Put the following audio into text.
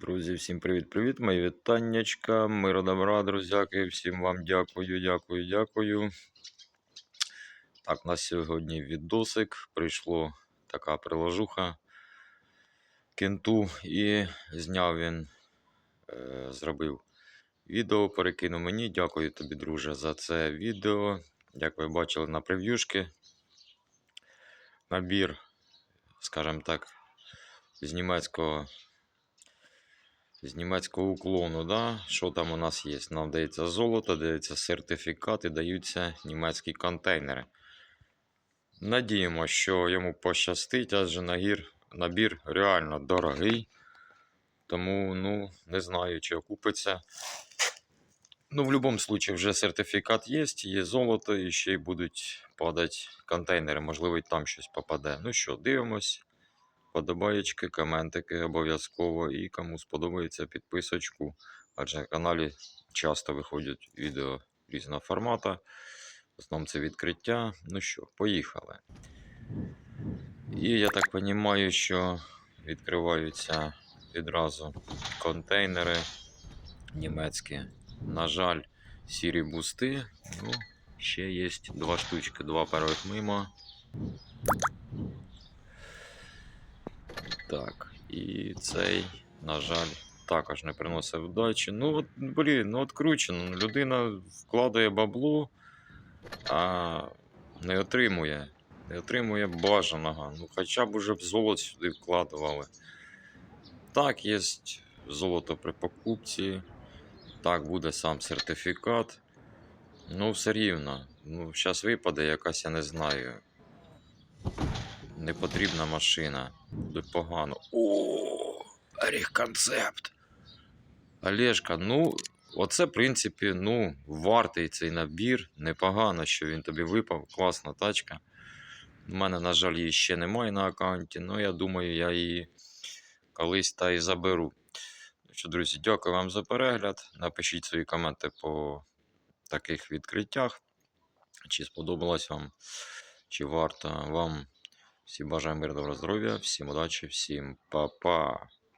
Друзі, всім привіт-привіт! Мої вітаннячка, миру добра, друзяки. Всім вам дякую, дякую, дякую. Так, на сьогодні відосик. Прийшло така приложуха кенту і зняв він, е, зробив відео, перекинув мені. Дякую тобі, друже, за це відео. Як ви бачили на прев'юшки. Набір, скажімо так, з німецького з німецького уклону, да? що там у нас є? Нам дається золото, дається сертифікат і даються німецькі контейнери. Надіємо, що йому пощастить, адже нагір, набір реально дорогий. Тому, ну, не знаю, чи окупиться. Ну, в будь-якому випадку вже сертифікат є, є золото, і ще й будуть падати контейнери. Можливо, і там щось попаде. Ну що, дивимось. Подобаєчки, коментики обов'язково. І кому сподобається підписочку. Адже на каналі часто виходять відео різного формату. В основному це відкриття. Ну що, поїхали. І я так розумію, що відкриваються відразу контейнери німецькі. На жаль, сірі бусти. Ну, ще є два штучки, два первих мимо. Так, і цей, на жаль, також не приносить вдачі. Ну, от, блін, ну от кручено. Ну, Людина вкладає бабло, а не отримує. Не отримує бажаного. Ну, хоча б уже б золото сюди вкладували. Так, є золото при покупці. Так, буде сам сертифікат. Ну, все рівно. Ну, зараз випаде якась, я не знаю. Непотрібна машина. Буде погано. О, концепт. Олежка, ну, оце, в принципі, ну, вартий цей набір. Непогано, що він тобі випав. Класна тачка. У мене, на жаль, її ще немає на аккаунті, але я думаю, я її колись та й заберу. Ну Що, друзі, дякую вам за перегляд. Напишіть свої коменти по таких відкриттях. Чи сподобалось вам, чи варто вам. Всім бажаю мирного здоров'я, всім удачі, всім па-па.